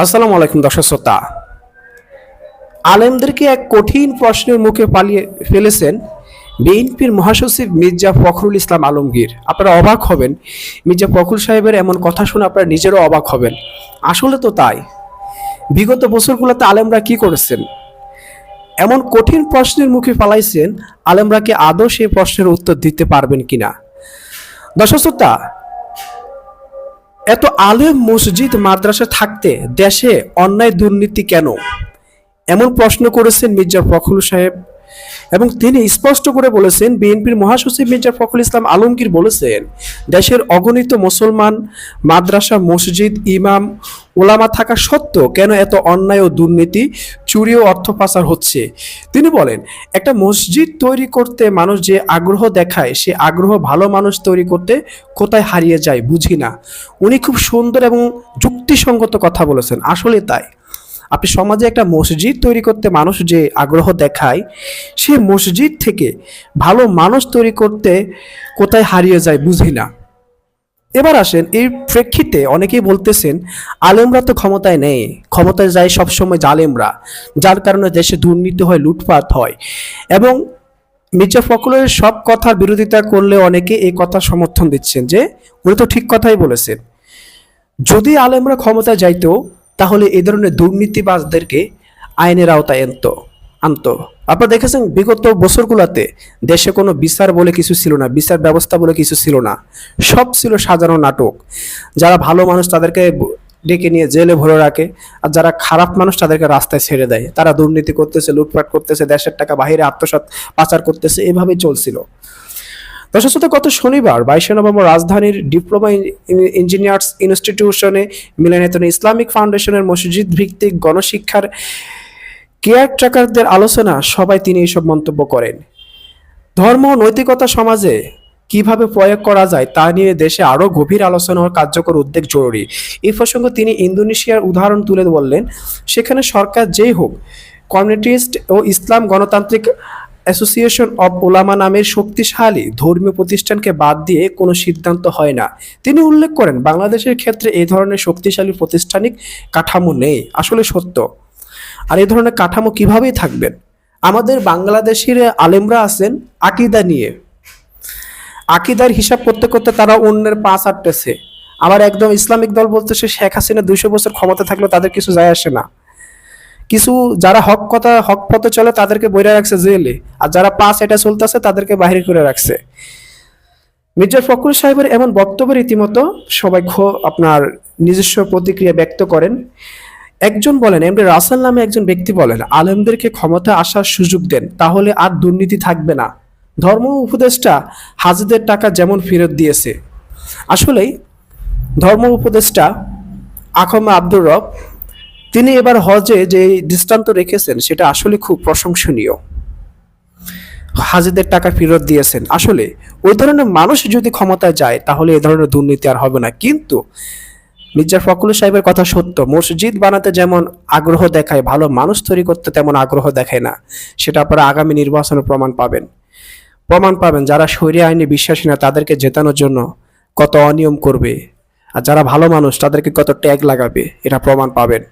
আসসালামু আলাইকুম দর্শক শ্রোতা। আলেমদেরকে এক কঠিন প্রশ্নের মুখে পালিয়ে ফেলেছেন বিএনপির মহাসচিব মির্জা ফখরুল ইসলাম আলমগীর। আপনারা অবাক হবেন, মির্জা ফখরুল সাহেবের এমন কথা শুনে আপনারা নিজেরও অবাক হবেন। আসলে তো তাই। বিগত বছরগুলোতে আলেমরা কি করেছেন? এমন কঠিন প্রশ্নের মুখে পালাইছেন, আলেমরা কি আদৌ সেই প্রশ্নের উত্তর দিতে পারবেন কিনা? দর্শক শ্রোতা এত আলেম মসজিদ মাদ্রাসা থাকতে দেশে অন্যায় দুর্নীতি কেন? এমন প্রশ্ন করেছেন মির্জা ফখরুল সাহেব। এবং তিনি স্পষ্ট করে বলেছেন, বিএনপির মহাসচিব মির্জা ফখরুল ইসলাম আলমগীর বলেছেন, দেশের অগণিত মুসলমান, মাদ্রাসা, মসজিদ, ইমাম, ওলামা থাকা সত্ত্বেও কেন এত অন্যায় ও দুর্নীতি, চুরি ও অর্থ পাচার হচ্ছে? তিনি বলেন, একটা মসজিদ তৈরি করতে মানুষ যে আগ্রহ দেখায়, সে আগ্রহ ভালো মানুষ তৈরি করতে কোথায় হারিয়ে যায় বুঝি না। উনি খুব সুন্দর এবং যুক্তিসঙ্গত কথা বলেছেন, আসলে তাই। আপনি সমাজে একটা মসজিদ তৈরি করতে মানুষ যে আগ্রহ দেখায় সে মসজিদ থেকে ভালো মানুষ তৈরি করতে কোথায় হারিয়ে যায় বুঝি না। এবার আসেন এই প্রেক্ষিতে অনেকেই বলতেছেন, আলেমরা তো ক্ষমতায় নেই। ক্ষমতায় যায় সবসময় জালেমরা, যার কারণে দেশে দুর্নীতি হয়, লুটপাট হয়। এবং মির্জা ফখরুলের সব কথার বিরোধিতা করলে অনেকে এই কথা সমর্থন দিচ্ছেন যে, উনি তো ঠিক কথাই বলেছেন। যদি আলেমরা ক্ষমতায় যাইতো তাহলে এই ধরনের দুর্নীতিবাজদেরকে আইনের আওতায় আনত, আনতো। আপনারা দেখেছেন, বিগত বছরগুলোতে দেশে কোনো বিচার বলে কিছু ছিল না, বিচার ব্যবস্থা বলে কিছু ছিল না। সব ছিল সাজানো নাটক। যারা ভালো মানুষ তাদেরকে ডেকে নিয়ে জেলে ভরে রাখে, আর যারা খারাপ মানুষ তাদেরকে রাস্তায় ছেড়ে দেয়। তারা দুর্নীতি করতেছে, লুটপাট করতেছে, দেশের টাকা বাইরে আত্মসাৎ, পাচার করতেছে, এভাবেই চলছিল। দর্শক গত শনিবার বাইশে নভেম্বর রাজধানীর ডিপ্লোমা ইঞ্জিনিয়ার্স ইনস্টিটিউশনে মিলানিতন ইসলামিক ফাউন্ডেশনের মসজিদ ভিত্তিক গণশিক্ষার কেয়ার ট্রাকারদের আলোচনা সবাই তিনি এইসব মন্তব্য করেন। ধর্ম নৈতিকতা সমাজে কীভাবে প্রয়োগ করা যায় তা নিয়ে দেশে আরও গভীর আলোচনা ও কার্যকর উদ্যোগ জরুরি। এই প্রসঙ্গে তিনি ইন্দোনেশিয়ার উদাহরণ তুলে বললেন সেখানে সরকার যেই হোক, কমিউনিটিস্ট ও ইসলাম গণতান্ত্রিক অ্যাসোসিয়েশন অব ওলামা নামের শক্তিশালী ধর্মীয় প্রতিষ্ঠানকে বাদ দিয়ে কোনো সিদ্ধান্ত হয় না। তিনি উল্লেখ করেন, বাংলাদেশের ক্ষেত্রে এই ধরনের শক্তিশালী প্রতিষ্ঠানিক কাঠামো নেই। আসলে সত্য। আর এই ধরনের কাঠামো কিভাবেই থাকবেন আমাদের বাংলাদেশের আলেমরা আছেন আকিদা নিয়ে। আকিদার হিসাব করতে করতে তারা অন্যের পা চাটতেছে আবার একদম ইসলামিক দল বলতেছে, শেখ হাসিনা দুইশো বছর ক্ষমতা থাকলেও তাদের কিছু যায় আসে না। কিছু যারা হক কথা, হক পথে চলে, তাদেরকে বইরা রাখছে জেলে। আর যারা পাঁচ এটা চলতেছে, তাদেরকে বাহির করে রাখছে। মির্জা ফখরুল সাহেবের এমন বক্তব্যের রীতিমতো সবাই আপনার নিজস্ব প্রতিক্রিয়া ব্যক্ত করেন। একজন বলেন এমনি রাসেল নামে একজন ব্যক্তি বলেন, আলেমদেরকে ক্ষমতা আসার সুযোগ দেন, তাহলে আর দুর্নীতি থাকবে না। ধর্ম উপদেষ্টা হাজিদের টাকা যেমন ফেরত দিয়েছে। আসলেই ধর্ম উপদেষ্টা আখমা আব্দুর রব তিনি এবার হজে যে দৃষ্টান্ত রেখেছেন, সেটা আসলে খুব প্রশংসনীয়। হাজিদের টাকা ফেরত দিয়েছেন। আসলে, ওই ধরনের মানুষ যদি ক্ষমতায় যায়, তাহলে এ ধরনের দুর্নীতি আর হবে না। কিন্তু মির্জা ফখরুল সাহেবের কথা সত্য, মসজিদ বানাতে যেমন আগ্রহ দেখায়, ভালো মানুষ তৈরি করতে তেমন আগ্রহ দেখায় না। সেটা আপনারা আগামী নির্বাচনে প্রমাণ পাবেন। প্রমাণ পাবেন, যারা শরীয় আইনে বিশ্বাসী না, তাদেরকে জেতানোর জন্য কত অনিয়ম করবে। আর যারা ভালো মানুষ, তাদেরকে কত ট্যাগ লাগাবে এটা প্রমাণ পাবেন।